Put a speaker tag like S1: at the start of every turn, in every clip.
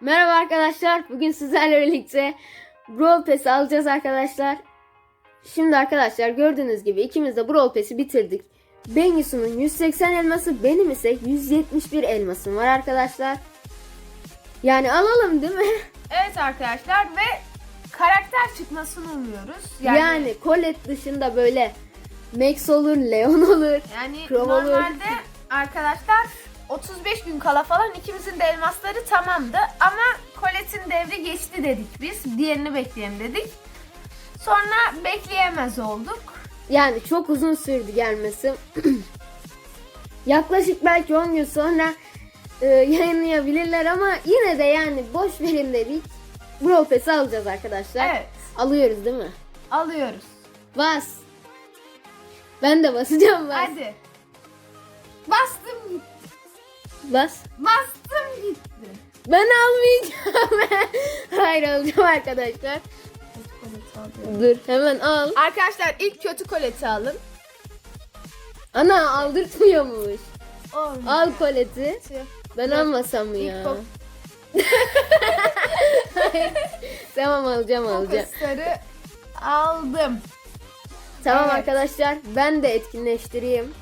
S1: Merhaba arkadaşlar. Bugün sizlerle birlikte Brawl Pass alacağız arkadaşlar. Şimdi arkadaşlar gördüğünüz gibi ikimiz de Brawl Pass'i bitirdik. Bengisu'nun 180 elması benim ise 171 elmasım var arkadaşlar. Yani alalım değil mi?
S2: Evet arkadaşlar ve karakter çıkmasını umuyoruz.
S1: Yani, Colette dışında böyle Max olur, Leon olur.
S2: yani
S1: Crow olur.
S2: normalde arkadaşlar 35 gün kala falan ikimizin de elmasları tamamdı. Ama Colette'in devri geçti dedik biz. Diğerini bekleyelim dedik. Sonra bekleyemez olduk.
S1: Yani çok uzun sürdü gelmesi. Yaklaşık belki 10 gün sonra e, yayınlayabilirler ama yine de yani boş verin dedik. Brawl Pass'i alacağız arkadaşlar.
S2: Evet.
S1: Alıyoruz değil mi?
S2: Alıyoruz.
S1: Bas. Ben de basacağım bas.
S2: Hadi. Bastım.
S1: Bas.
S2: Bastım gitti.
S1: Ben almayacağım. Hayır alacağım arkadaşlar. Dur hemen al.
S2: Arkadaşlar ilk kötü koleti alın.
S1: Ana aldırtmıyormuş.
S2: Olmuyor.
S1: Al koleti. Ben
S2: Dur.
S1: almasam mı ya?
S2: pop-
S1: tamam alacağım alacağım.
S2: Fokusları aldım.
S1: Tamam
S2: Evet.
S1: arkadaşlar ben de etkinleştireyim.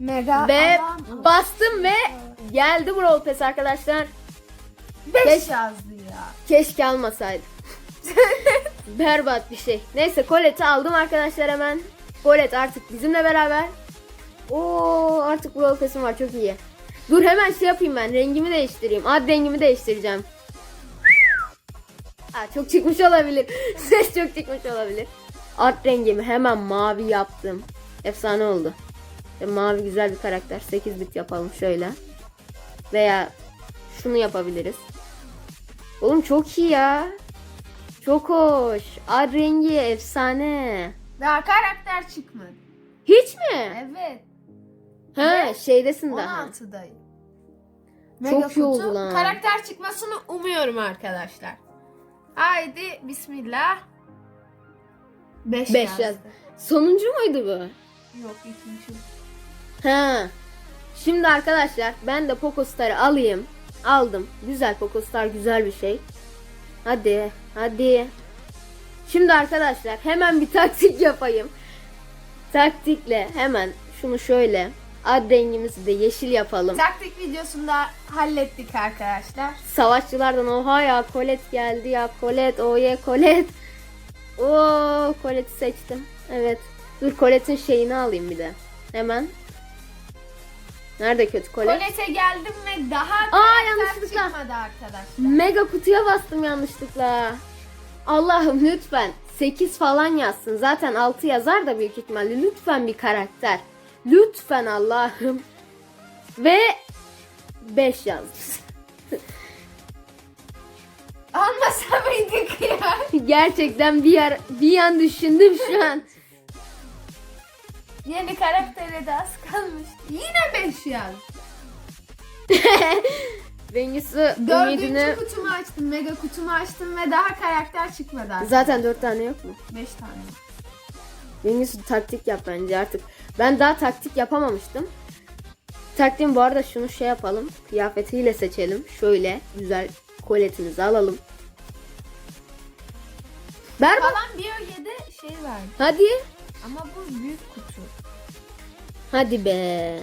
S2: Mega
S1: Ve
S2: adam.
S1: bastım ve geldi Brawl Pass arkadaşlar.
S2: 5
S1: Beş-
S2: yazdı ya.
S1: Keşke almasaydım. Berbat bir şey. Neyse Colette'i aldım arkadaşlar hemen. Colette artık bizimle beraber. Oo artık Brawl Pass'im var çok iyi. Dur hemen şey yapayım ben rengimi değiştireyim. Ad rengimi değiştireceğim. Aa, çok çıkmış olabilir. Ses çok çıkmış olabilir. Ad rengimi hemen mavi yaptım. Efsane oldu. Ve mavi güzel bir karakter. 8 bit yapalım şöyle. Veya şunu yapabiliriz. Oğlum çok iyi ya. Çok hoş. Ad rengi efsane.
S2: Daha karakter çıkmadı.
S1: Hiç mi?
S2: Evet.
S1: Ha
S2: Ve
S1: şeydesin daha.
S2: 16'dayım.
S1: Çok iyi oldu lan.
S2: Karakter çıkmasını umuyorum arkadaşlar. Haydi bismillah. 5
S1: Beş
S2: yazdı.
S1: yazdı. Sonuncu muydu bu?
S2: Yok ikinci.
S1: Ha. Şimdi arkadaşlar ben de Pokostar'ı alayım. Aldım. Güzel Pokostar güzel bir şey. Hadi. Hadi. Şimdi arkadaşlar hemen bir taktik yapayım. Taktikle hemen şunu şöyle ad rengimizi de yeşil yapalım.
S2: Taktik videosunda hallettik arkadaşlar.
S1: Savaşçılardan oha ya Colette geldi ya Colette oye Colette. Oo Colette'i seçtim. Evet. Dur Colette'in şeyini alayım bir de. Hemen. Nerede kötü Colette?
S2: Kolete geldim ve daha
S1: Aa, yanlışlıkla.
S2: çıkmadı arkadaşlar.
S1: Mega kutuya bastım yanlışlıkla. Allah'ım lütfen 8 falan yazsın. Zaten 6 yazar da büyük ihtimalle. Lütfen bir karakter. Lütfen Allah'ım. Ve 5 yazdı.
S2: Almasa mıydık ya?
S1: Gerçekten bir yer bir an düşündüm şu an.
S2: Yeni karaktere de az kalmış. Yine 5 yaz.
S1: Bengüsü
S2: Dördüncü kutumu açtım. Mega kutumu açtım ve daha karakter çıkmadı artık.
S1: Zaten 4 tane yok mu?
S2: 5 tane.
S1: Bengüsü taktik yap bence artık. Ben daha taktik yapamamıştım. Taktiğim bu arada şunu şey yapalım. Kıyafetiyle seçelim. Şöyle güzel koletimizi alalım. Berbat.
S2: Falan Bio7 şey verdi.
S1: Hadi.
S2: Ama bu büyük kutu.
S1: Hadi be.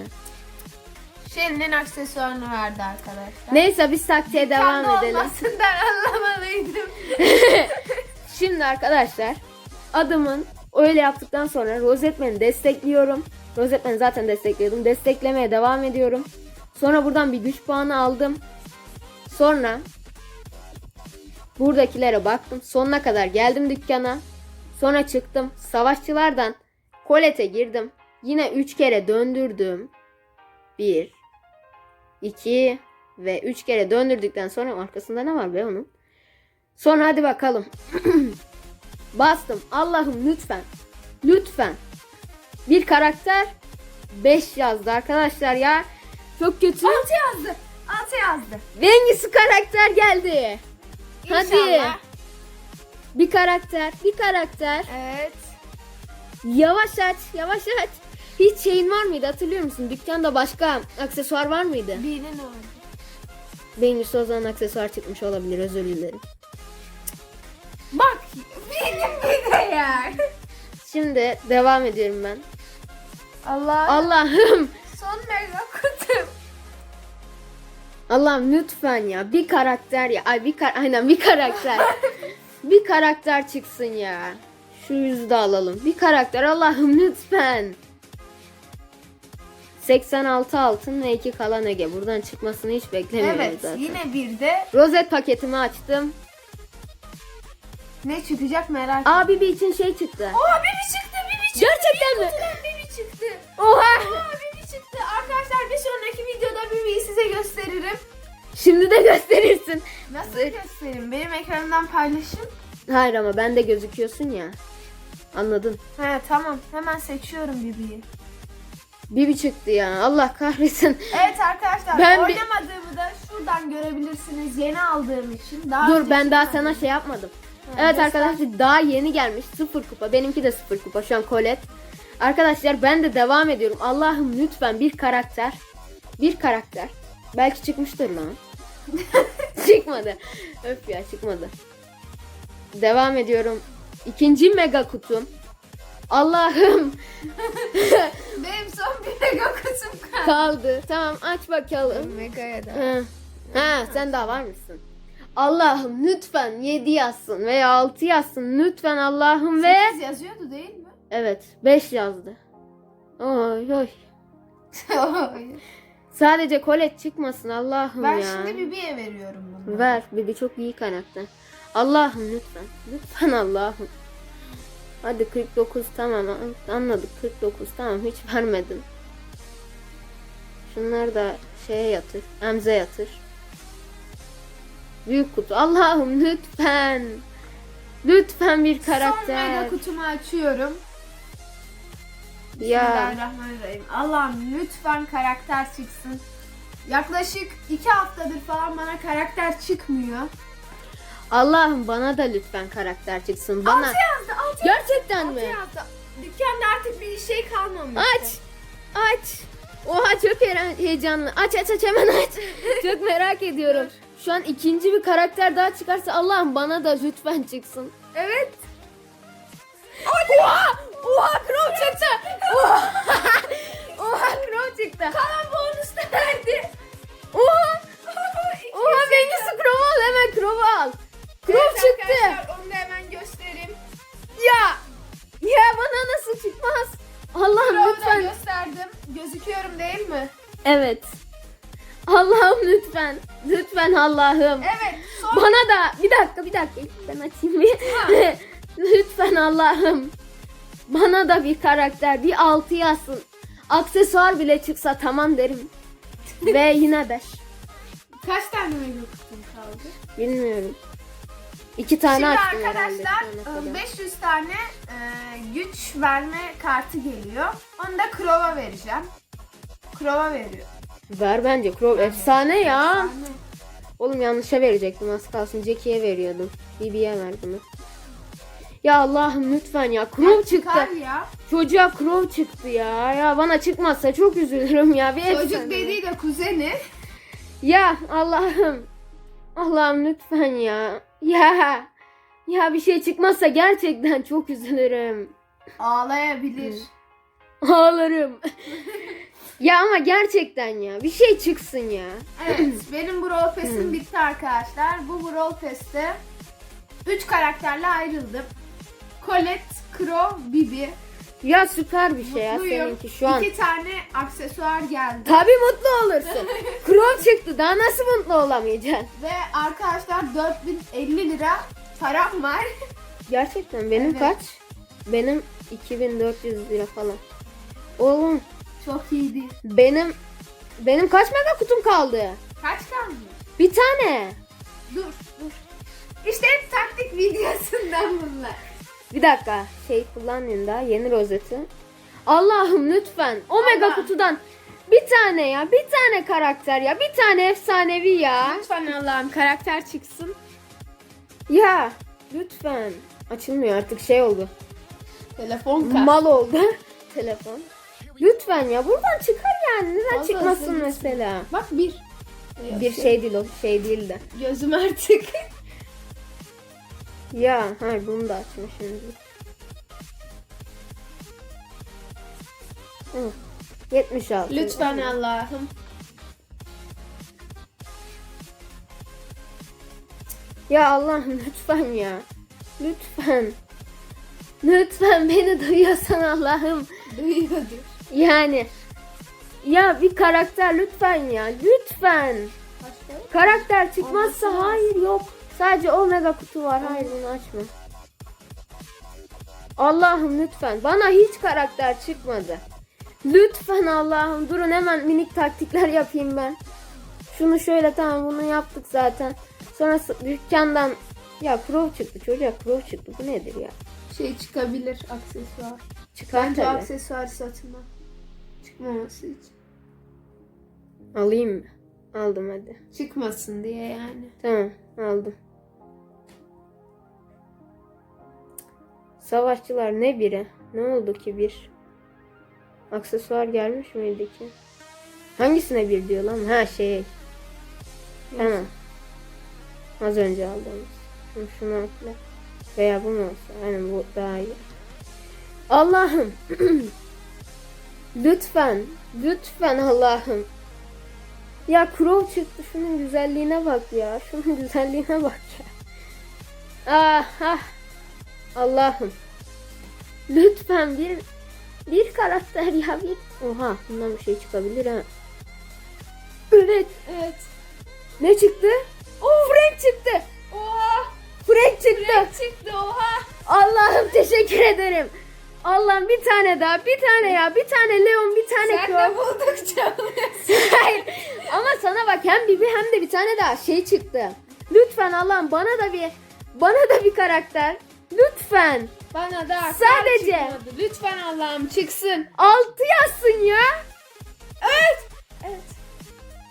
S2: Shelly'nin aksesuarını verdi arkadaşlar.
S1: Neyse biz taktiğe devam
S2: Kendi
S1: edelim.
S2: olmasından anlamalıydım.
S1: Şimdi arkadaşlar adımın öyle yaptıktan sonra Rosetman'i destekliyorum. Rosetman'i zaten destekliyordum. Desteklemeye devam ediyorum. Sonra buradan bir güç puanı aldım. Sonra buradakilere baktım. Sonuna kadar geldim dükkana. Sonra çıktım. Savaşçılardan kolete girdim. Yine 3 kere döndürdüm. 1 2 ve 3 kere döndürdükten sonra arkasında ne var be onun? Sonra hadi bakalım. Bastım. Allah'ım lütfen. Lütfen. Bir karakter 5 yazdı arkadaşlar ya. Çok kötü.
S2: 6 yazdı. 6 yazdı.
S1: Hangisi karakter geldi? Hadi. Bir karakter, bir karakter.
S2: Evet.
S1: Yavaş aç, yavaş aç. Hiç şeyin var mıydı hatırlıyor musun? Dükkanda başka aksesuar var mıydı?
S2: Birinin oldu.
S1: Birincisi o zaman aksesuar çıkmış olabilir özür dilerim.
S2: Bak benim bir de ya.
S1: Şimdi devam ediyorum ben.
S2: Allah.
S1: Allah'ım.
S2: Son mega kutum.
S1: Allah'ım lütfen ya bir karakter ya. Ay bir kar aynen bir karakter. bir karakter çıksın ya. Şu yüzü de alalım. Bir karakter Allah'ım lütfen. 86 altın ve 2 kalan Ege. Buradan çıkmasını hiç beklemiyorum
S2: Evet
S1: zaten.
S2: yine bir de
S1: Rozet paketimi açtım.
S2: ne çıkacak merak ettim.
S1: Abi bir için şey çıktı.
S2: Oha Bibi çıktı Bibi çıktı.
S1: Gerçekten mi?
S2: Bibi çıktı.
S1: Oha!
S2: Oha Bibi çıktı. Arkadaşlar bir sonraki videoda Bibi'yi size gösteririm.
S1: Şimdi de gösterirsin.
S2: Nasıl göstereyim? Benim ekranımdan paylaşın.
S1: Hayır ama ben de gözüküyorsun ya. Anladın.
S2: He tamam hemen seçiyorum Bibi'yi.
S1: Bibi çıktı ya. Allah kahretsin.
S2: Evet arkadaşlar
S1: Ben
S2: oynamadığımı da şuradan görebilirsiniz. Yeni aldığım için. Daha
S1: Dur ben daha sana şey yapmadım.
S2: Ha,
S1: Evet
S2: göster.
S1: arkadaşlar daha yeni gelmiş. Sıfır kupa. Benimki de sıfır kupa. Şu an Colette. Arkadaşlar ben de devam ediyorum. Allah'ım lütfen bir karakter. Bir karakter. Belki çıkmıştır lan. çıkmadı. Öf ya çıkmadı. Devam ediyorum. İkinci mega kutum. Allah'ım
S2: Benim son bir mega kutum kaldı.
S1: kaldı. Tamam aç bakalım.
S2: Mega'ya da.
S1: Ha. ha sen daha var mısın? Allah'ım lütfen 7 yazsın veya 6 yazsın lütfen Allah'ım ve
S2: 8 yazıyordu değil mi?
S1: evet 5 yazdı. Oy oy. Sadece kolet çıkmasın Allah'ım
S2: ben
S1: ya.
S2: şimdi Bibi'ye veriyorum bunu.
S1: Ver Bibi çok iyi karakter. Allah'ım lütfen. Lütfen Allah'ım. Hadi 49 tamam anladık 49 tamam hiç vermedim. Şunları da şeye yatır. Emze yatır. Büyük kutu. Allah'ım lütfen. Lütfen bir
S2: Son
S1: karakter.
S2: mega kutumu açıyorum.
S1: Ya
S2: Bismillahirrahmanirrahim. Allah'ım lütfen karakter çıksın. Yaklaşık 2 haftadır falan bana karakter çıkmıyor.
S1: Allah'ım bana da lütfen karakter çıksın. Bana.
S2: 6 yazdı 6
S1: Gerçekten mi?
S2: yazdı. Dükkanda artık bir şey kalmamış.
S1: Aç. Aç. Oha çok heyecanlı. Aç aç aç hemen aç. çok merak ediyorum. Şu an ikinci bir karakter daha çıkarsa Allah'ım bana da lütfen çıksın.
S2: Evet.
S1: Oha! Oha Crow çıktı. Oha! Oha Crow çıktı.
S2: Kalan bonus da verdi.
S1: Oha! Oha bengisi Crow al hemen Crow al. Crow
S2: Evet
S1: çıktı.
S2: Arkadaşlar onu da hemen göstereyim.
S1: Ya. Ya bana nasıl çıkmaz? Allah'ım
S2: Crow'u
S1: lütfen.
S2: gösterdim. Gözüküyorum değil mi?
S1: Evet. Allah'ım lütfen. Lütfen Allah'ım.
S2: Evet. Son
S1: Bana da bir dakika bir dakika ben açayım bir. Lütfen Allah'ım. Bana da bir karakter bir altı yazsın. Aksesuar bile çıksa tamam derim. Ve yine 5.
S2: kaç tane mega kutum kaldı?
S1: Bilmiyorum. İki tane
S2: Şimdi
S1: açtım
S2: arkadaşlar
S1: şu ana kadar.
S2: e, 500 tane e, güç verme kartı geliyor. Onu da Crow'a vereceğim. Crow'a veriyor.
S1: Ver bence Crow efsane ya.
S2: Efsane.
S1: Oğlum yanlışa verecektim az kalsın. Jackie'ye veriyordum. BB'ye verdim. Ya Allah'ım lütfen ya. Crow
S2: Ya
S1: çıktı.
S2: ya.
S1: Çocuğa Crow çıktı ya. Ya bana çıkmazsa çok üzülürüm ya. Bir
S2: Çocuk
S1: efsane.
S2: dediği de kuzeni.
S1: Ya Allah'ım. Allah'ım lütfen ya. Ya. Ya bir şey çıkmazsa gerçekten çok üzülürüm.
S2: Ağlayabilir.
S1: Ağlarım. ya ama gerçekten ya. Bir şey çıksın ya.
S2: Evet benim Brawl Pass'im bitti arkadaşlar. Bu Brawl Pass'te 3 karakterle ayrıldım. Colette, Crow, Bibi.
S1: Ya süper bir şey ya
S2: Mutluyum.
S1: seninki şu an.
S2: İki tane aksesuar geldi.
S1: Tabii mutlu olursun. Crow çıktı. Daha nasıl mutlu olamayacaksın?
S2: Ve arkadaşlar 4050 lira param var.
S1: Gerçekten benim
S2: Evet.
S1: kaç? Benim 2400 lira falan. Oğlum
S2: Çok iyiydi.
S1: benim benim kaç mega kutum kaldı?
S2: Kaç kaldı?
S1: Bir tane.
S2: Dur dur. İşte taktik videosundan bunlar.
S1: Bir dakika şey kullanayım da yeni rozeti. Allah'ım lütfen o mega
S2: Allah.
S1: kutudan bir tane ya bir tane karakter ya bir tane efsanevi ya.
S2: Lütfen Allah'ım karakter çıksın.
S1: Ya lütfen. Açılmıyor artık şey oldu.
S2: Telefon
S1: Mal oldu. Telefon. Lütfen ya buradan çıkar yani. Neden
S2: Vallahi
S1: çıkmasın
S2: sen-
S1: mesela?
S2: Bak bir.
S1: Bir şey değil o şey değildi.
S2: Gözüm artık.
S1: Ya hayır bunu da açmışım. Hı. 76.
S2: Lütfen Allah'ım.
S1: Ya Allah'ım lütfen ya. Lütfen. Lütfen beni duyuyorsan Allah'ım.
S2: Duyuyordur.
S1: Yani. Ya bir karakter lütfen ya. Lütfen.
S2: Başka?
S1: Karakter çıkmazsa
S2: Olması
S1: hayır yok. Sadece omega kutu var. Hayır bunu açma. Allah'ım lütfen. Bana hiç karakter çıkmadı. Lütfen Allah'ım durun hemen minik taktikler yapayım ben. Şunu şöyle tamam bunu yaptık zaten. Sonra dükkandan ya pro çıktı çocuğa pro çıktı. Bu nedir ya?
S2: Şey çıkabilir aksesuar.
S1: Çıkar
S2: Bence
S1: tabii.
S2: aksesuar satın al. Çıkmaması için.
S1: Alayım mı? Aldım hadi.
S2: Çıkmasın diye yani.
S1: Tamam aldım. Savaşçılar ne biri? Ne oldu ki bir? Aksesuar gelmiş miydi ki? Hangisine bir diyor lan? Ha şey. Tamam. Az önce aldığımız. Şunu, şunu atla. Veya bu mu olsa? Aynen bu daha iyi. Allah'ım. lütfen. Lütfen Allah'ım. Ya Crow çıktı. Şunun güzelliğine bak ya. Şunun güzelliğine bak ya. Ah, ah. Allah'ım. Lütfen bir bir karakter ya bir. Oha bundan bir şey çıkabilir ha. Evet.
S2: Evet.
S1: Ne çıktı? Oh, Frank çıktı.
S2: Oha!
S1: Frank çıktı.
S2: Çıktı oha!
S1: Allah'ım teşekkür ederim. Allah'ım bir tane daha, bir tane ya, bir tane Leon, bir tane
S2: Sen
S1: Crow.
S2: de buldukça.
S1: Hayır. Ama sana bak hem Bibi hem de bir tane daha şey çıktı. Lütfen Allah'ım bana da bir bana da bir karakter. Lütfen.
S2: Bana da
S1: Sadece.
S2: çıkmadı. Lütfen Allah'ım çıksın.
S1: Altı yazsın ya.
S2: Evet. Evet.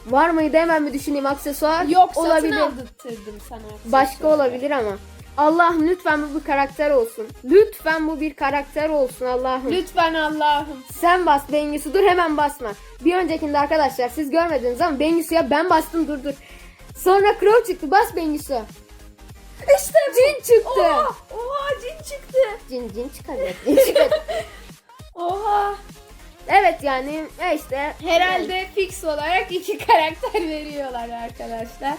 S1: Var mıydı hemen mi düşüneyim aksesuar?
S2: Yok satın
S1: olabilir.
S2: aldırttırdım sana.
S1: Başka olabilir ama. Allah'ım lütfen bu bir karakter olsun. Lütfen bu bir karakter olsun Allah'ım.
S2: Lütfen Allah'ım.
S1: Sen bas Bengüsü dur hemen basma. Bir öncekinde arkadaşlar siz görmediniz ama Bengüsü'ye ben bastım dur dur. Sonra Crow çıktı bas Bengüsü. İşte cin çıktı.
S2: Oha! Oha cin çıktı.
S1: Cin cin çıkacak. Cin çıkacak.
S2: Oha!
S1: evet yani işte.
S2: Herhalde fix olarak iki karakter veriyorlar arkadaşlar.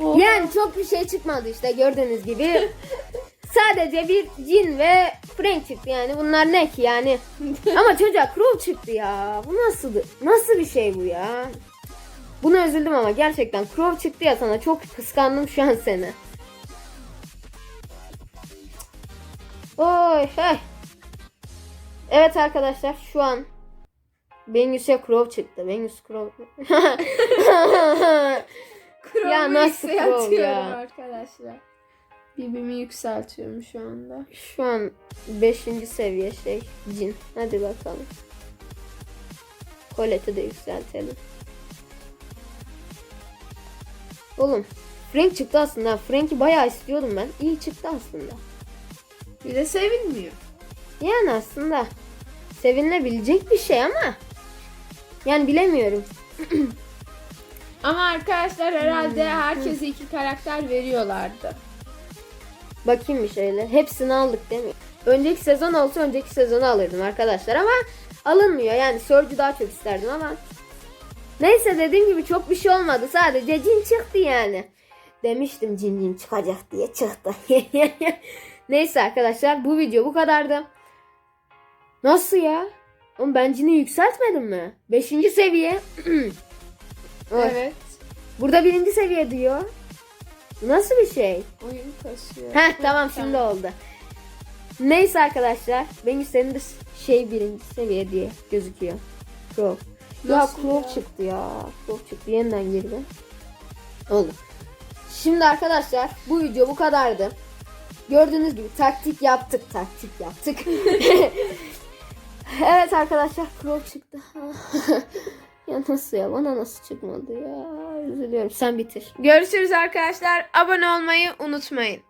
S2: Oha.
S1: Yani çok bir şey çıkmadı işte gördüğünüz gibi. Sadece bir cin ve Frank çıktı yani. Bunlar ne ki yani? Ama çocuğa Crow çıktı ya. Bu nasıl nasıl bir şey bu ya? Buna üzüldüm ama gerçekten Crow çıktı ya sana. Çok kıskandım şu an seni. Oy hey. Evet arkadaşlar şu an Bengüs'e Crow çıktı. Bengüs Crow. Ya nasıl Chrome ya?
S2: arkadaşlar. Birbirimi yükseltiyorum şu anda.
S1: Şu an 5. seviye şey cin. Hadi bakalım. Colette'i de yükseltelim. Oğlum Frank çıktı aslında. Frank'i bayağı istiyordum ben. İyi çıktı aslında.
S2: Bir de sevinmiyor.
S1: Yani aslında sevinilebilecek bir şey ama yani bilemiyorum.
S2: Ama arkadaşlar herhalde herkese iki karakter veriyorlardı.
S1: Bakayım bir şöyle. Hepsini aldık değil mi? Önceki sezon olsa önceki sezonu alırdım arkadaşlar ama alınmıyor. Yani Surge'ü daha çok isterdim ama. Neyse dediğim gibi çok bir şey olmadı. Sadece cin çıktı yani. Demiştim cin cin çıkacak diye çıktı. Neyse arkadaşlar bu video bu kadardı. Nasıl ya? Oğlum ben cini yükseltmedim mi? Beşinci seviye.
S2: Evet.
S1: Burada birinci seviye diyor. Nasıl bir şey?
S2: Oyun kasıyor.
S1: Heh tamam şimdi oldu. Neyse arkadaşlar. Benim senin de şey birinci seviye diye gözüküyor. Crow. Ya Crow çıktı ya. Crow çıktı. Yeniden girdi. Oldu. Şimdi arkadaşlar bu video bu kadardı. Gördüğünüz gibi taktik yaptık. Taktik yaptık. evet arkadaşlar Crow çıktı. ya nasıl ya? Bana nasıl çıkmadı ya? Üzülüyorum. Sen bitir.
S2: Görüşürüz arkadaşlar. Abone olmayı unutmayın.